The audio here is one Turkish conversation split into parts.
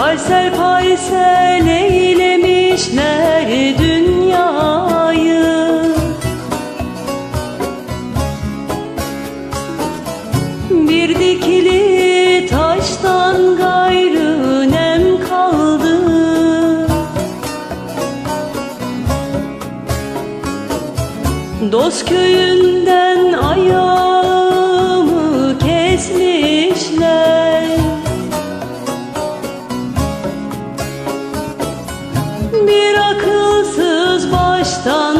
Parsel parsel eylemişler dünyayı? Bir dikili taştan gayrı nem kaldı. Dost köyünden Bir akılsız baştan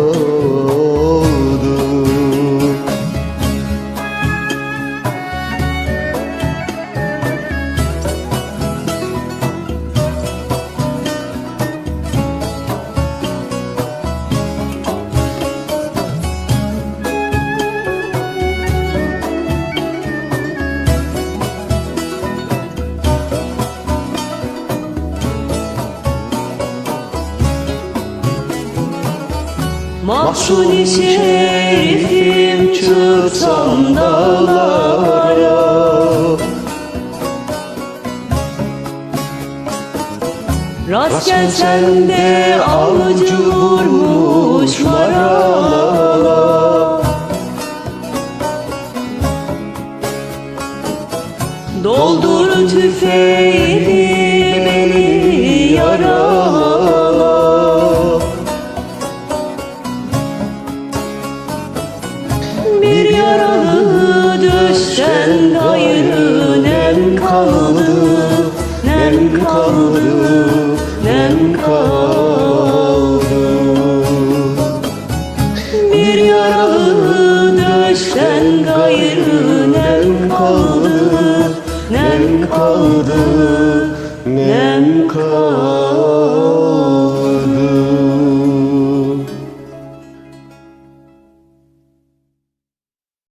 Mahsuni şerifim çıksam dağlara. Rast gelsem de avcı vurmuş maralara Doldur tüfeğini beni yarala Oh.